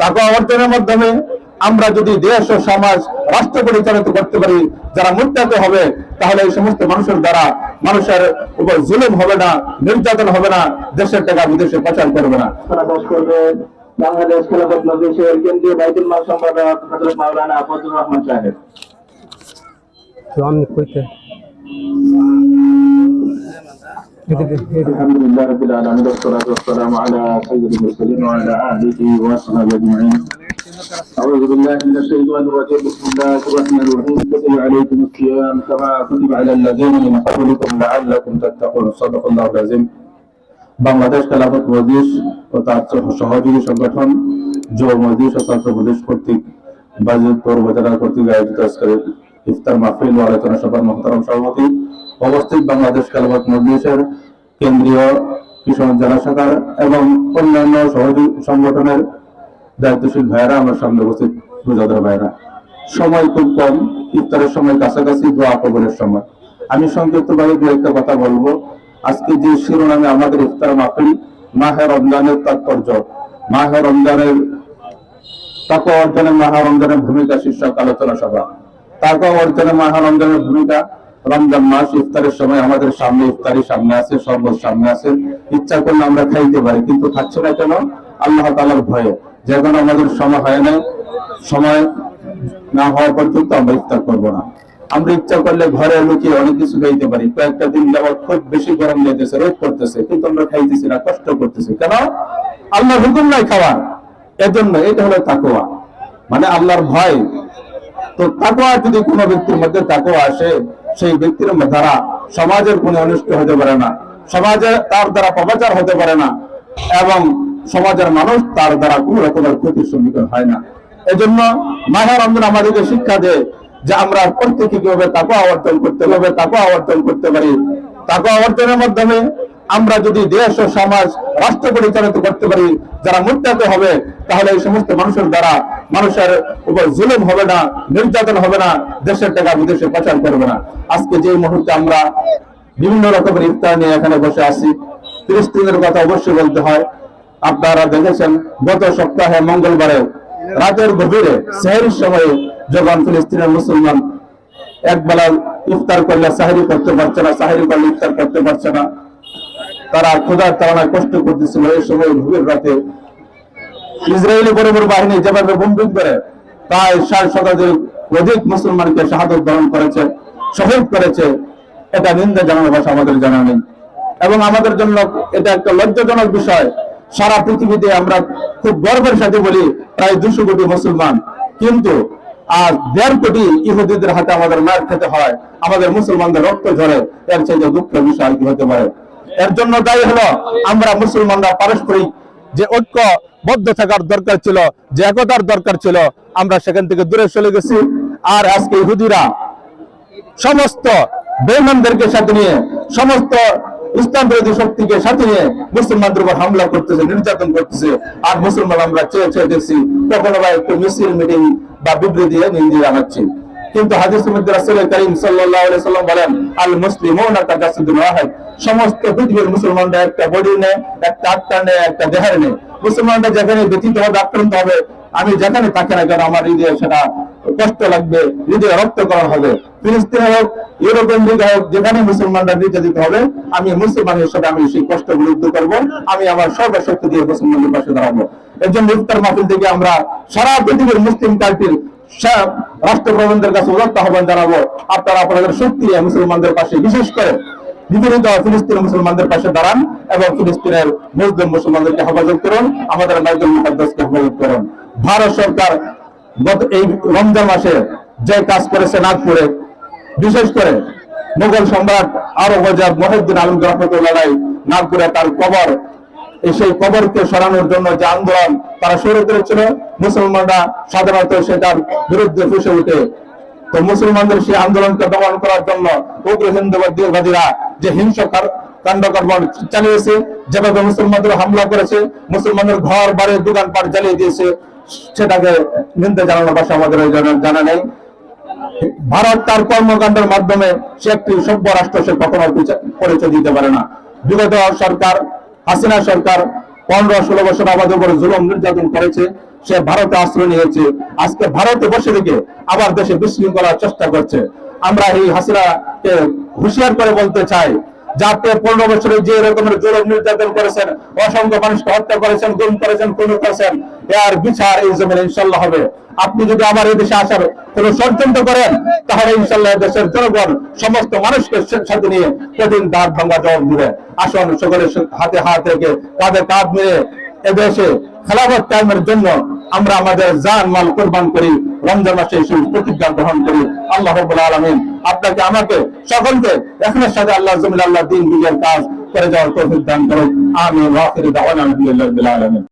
টাকা অর্জনের মাধ্যমে আমরা যদি দেশ ও সমাজ রাষ্ট্র পরিচালিত করতে পারি যারা মুক্তাত হবে তাহলে এই সমস্ত মানুষের দ্বারা মানুষের উপর জুলুম হবে না নির্যাতন হবে না দেশের টাকা বিদেশে পাচার করবে না। বাংলাদেশ খেলাফত মজলিসের কেন্দ্রীয় বাইতুল মাল সম্পাদক হযরত মাওলানা ফজলুর রহমান সাহেব। الحمد لله رب العالمين والصلاة والسلام على سيد المرسلين وعلى آله وصحبه أجمعين أعوذ بالله من الشيطان الرجيم بسم الله الرحمن الرحيم كتب عليكم الصيام كما كتب على الذين من قبلكم لعلكم تتقون صدق الله العظيم বাংলাদেশ খেলাফত মজলিস ও তার সহযোগী সংগঠন যুব মজলিস ও ছাত্র মজলিস কর্তৃক বাজিতপুর উপজেলা কর্তৃক আয়োজিত আজকের ইফতার মাহফিল ও আলোচনা সভার মহতারাম সভাপতি অবস্থিত বাংলাদেশ খেলাফত মজলিসের কেন্দ্রীয় কিশোর জেলা শাখার এবং অন্যান্য সহযোগী সংগঠনের দায়িত্বশীল ভাইয়েরা, আমার সামনে উপস্থিত রোজাদার ভাইয়েরা। সময় খুব কম, ইফতারের সময় কাছাকাছি, দোয়া কবরের সময়। আমি সংক্ষিপ্তভাবে দু একটা কথা বলব। আজকে যে শিরোনামে আমাদের ইফতার মাহফিল, মাহে রমজানের তাৎপর্য। মাহে রমজানের তাকে অর্জনে মাহা রমজানের ভূমিকা শীর্ষক আলোচনা সভা। তাকে অর্জনে মাহা রমজানের ভূমিকা রমজান মাস ইফতারের সময় আমাদের সামনে ইফতারি সামনে আছে শরবত সামনে আছে। ইচ্ছা করলে আমরা খাইতে পারি, কিন্তু খাচ্ছি না কেন? আল্লাহ তালার ভয়ে। যখন আমাদের সময় হয় না সময় না হওয়া পর্যন্ত আমরা ইফতার করব না। আমরা ইচ্ছা করলে ঘরে লুকিয়ে অনেক কিছু খাইতে পারি। কয়েকটা দিন যাবত খুব বেশি গরম যেতেছে রোদ করতেছে কিন্তু আমরা খাইতেছি না, কষ্ট করতেছি। কেন? আল্লাহ হুকুম নাই খাওয়ার। এজন্য এটা হলো তাকোয়া মানে আল্লাহর ভয়। তো তাকোয়া যদি কোনো ব্যক্তির মধ্যে তাকোয়া আসে সেই ব্যক্তির দ্বারা সমাজের কোনো অনিষ্ট হতে পারে না। সমাজে তার দ্বারা প্রচার হতে পারে না এবং সমাজের মানুষ তার দ্বারা কোন রকমের ক্ষতির সম্মুখীন হয় না। এজন্য মাহের রমজান আমাদেরকে শিক্ষা দেয় যে আমরা প্রত্যেকে কীভাবে তাকে আবর্তন করতে হবে তাকে আবর্তন করতে পারি। তাকে আবর্তনের মাধ্যমে আমরা যদি দেশ ও সমাজ রাষ্ট্র পরিচালিত করতে পারি, যারা মুক্তাত হবে, তাহলে এই সমস্ত মানুষের দ্বারা মানুষের উপর জুলুম হবে না, নির্যাতন হবে না, দেশের টাকা বিদেশে পাচার করবে না। আজকে যে মুহূর্তে আমরা বিভিন্ন রকমের ইফতার নিয়ে এখানে বসে আছি, ফিলিস্তিনের কথা অবশ্যই বলতে হয়। আপনারা দেখেছেন, গত সপ্তাহে মঙ্গলবারে, রাতের গভীরে সেহের সময়ে যখন ফিলিস্তিনের মুসলমান এক বেলা ইফতার করলে সাহেরি করতে পারছে না, সাহেরি করলে ইফতার করতে পারছে না, তারা খোদার তারা কষ্ট করতেছিল। এই সময় গভীর রাতে ইসরায়েলি বড় বড় বাহিনী যেভাবে বন্দুক করে প্রায় ষাট শতাধিক অধিক মুসলমানকে শাহাদত বরণ করেছে, শহীদ করেছে, এটা নিন্দা জানানোর ভাষা আমাদের জানা নেই। এবং আমাদের জন্য এটা একটা লজ্জাজনক বিষয়। সারা পৃথিবীতে আমরা খুব গর্বের সাথে বলি, প্রায় দুশো কোটি মুসলমান। কিন্তু আর দেড় কোটি ইহুদিদের হাতে আমাদের মার খেতে হয়, আমাদের মুসলমানদের রক্ত ঝরে, এর চাইতে দুঃখের বিষয় কি হতে পারে? এর জন্য দায়ী হলো আমরা মুসলমানরা পারস্পরিক যে ঐক্য বদ্ধ থাকার দরকার ছিল, যে একতার দরকার ছিল, আমরা সেখান থেকে দূরে চলে গেছি। আর আজকে ইহুদিরা সমস্ত বেইমানদেরকে সাথে নিয়ে, সমস্ত ইসলাম বিরোধী শক্তিকে সাথে নিয়ে মুসলমানদের উপর হামলা করতেছে, নির্যাতন করতেছে। আর মুসলমান আমরা চেয়ে চেয়ে দেখছি কখনো বা একটু মিছিল, মিটিং বা বিবৃতি দিয়ে নিন্দে জানাচ্ছি। কিন্তু হাদিসের মধ্যে রাসূল করিম সাল্লাল্লাহু আলাইহি সাল্লাম বলেন আল মুসলিমুনা কাজাসুদুল ওয়াহিদ সমস্ত পৃথিবীর মুসলমানরা একটা বডি নেয়, একটা আত্মা নেয়, একটা দেহের নেয়। মুসলমানরা যেখানে ব্যথিত হবে, আক্রান্ত হবে, আমি যেখানে থাকি না কেন, আমার হৃদয়ে সেটা কষ্ট লাগবে, হৃদয়ে রক্তকরণ হবে। ফিলিস্তিনে হোক ইউরোপিয়ান লিগ হোক, যেখানে মুসলমানরা নির্যাতিত হবে, আমি মুসলমান হিসেবে আমি সেই কষ্ট বিরুদ্ধ করব, আমি আমার সর্বশক্তি দিয়ে মুসলমানদের পাশে দাঁড়াবো। এর জন্য ইফতার মাহফিল থেকে আমরা সারা পৃথিবীর মুসলিম কান্ট্রির রাষ্ট্রপ্রধানদের কাছে উদাত্ত আহ্বান জানাব, আপনারা আপনাদের শক্তি মুসলমানদের পাশে, বিশেষ করে বিপরীত ফিলিস্তিন মুসলমানদের পাশে দাঁড়ান এবং ফিলিস্তিনের মুসলিম মুসলমানদেরকে হেফাজত করুন, আমাদের মাইদুল মুকাদ্দাসকে হেফাজত করুন। ভারত সরকার গত এই রমজান মাসে যে কাজ করেছে নাগপুরে, বিশেষ করে মুঘল সম্রাট আরব মহিউদ্দিন আলম রহমতুল্লাহ নাগপুরে তার কবর সেই কবরকে সরানোর জন্য যে আন্দোলন তারা শুরু করেছিল, মুসলমানরা সাধারণত সেটার বিরুদ্ধে ফুসে উঠে। তো মুসলমানদের সেই আন্দোলনকে দমন করার জন্য উগ্র হিন্দুবাদীরা যে হিংস চালিয়েছে, যেভাবে মুসলমানদের হামলা করেছে, মুসলমানদের ঘর, বাড়ি দোকানপাট জ্বালিয়ে দিয়েছে, সেটাকে নিন্দা জানানোর ভাষা আমাদের জানা নেই। ভারত তার কর্মকাণ্ডের মাধ্যমে সে একটি সভ্য রাষ্ট্র সে কখনো পরিচয় দিতে পারে না। বিগত সরকার হাসিনা সরকার পনেরো ষোলো বছর আমাদের উপরে জুলম নির্যাতন করেছে, সে ভারতে আশ্রয় নিয়েছে। আজকে ভারতে বসে থেকে আবার দেশে বিশৃঙ্খলার চেষ্টা করছে। আমরা এই হাসিনাকে হুঁশিয়ার করে বলতে চাই যাতে পনেরো বছরে যে রকমের জুলুম নির্যাতন করেছেন, অসংখ্য মানুষকে হত্যা করেছেন, গুম করেছেন, খুন করেছেন, এর বিচার এই জমিনে ইনশাল্লাহ হবে। আপনি যদি আমার এই দেশে আসার কোন ষড়যন্ত্র করেন, তাহলে ইনশাল্লাহ দেশের জনগণ, সমস্ত মানুষকে সাথে নিয়ে প্রতিদিন দাঁত ভাঙ্গা জবাব দিবে। আসুন সকলের হাতে হাত রেখে কাঁধে কাঁধ মিলে এদেশে খেলাফত কায়েমের জন্য আমরা আমাদের জান মাল কোরবান করি, রমজান মাসে এই প্রতিজ্ঞা গ্রহণ করি। আল্লাহ আলমিন আপনাকে, আমাকে, সকলকে এখনের সাথে আল্লাহ জমিল আল্লাহ দিন বিজয়ের কাজ করে যাওয়ার তৌফিক করুন আমি আলামিন।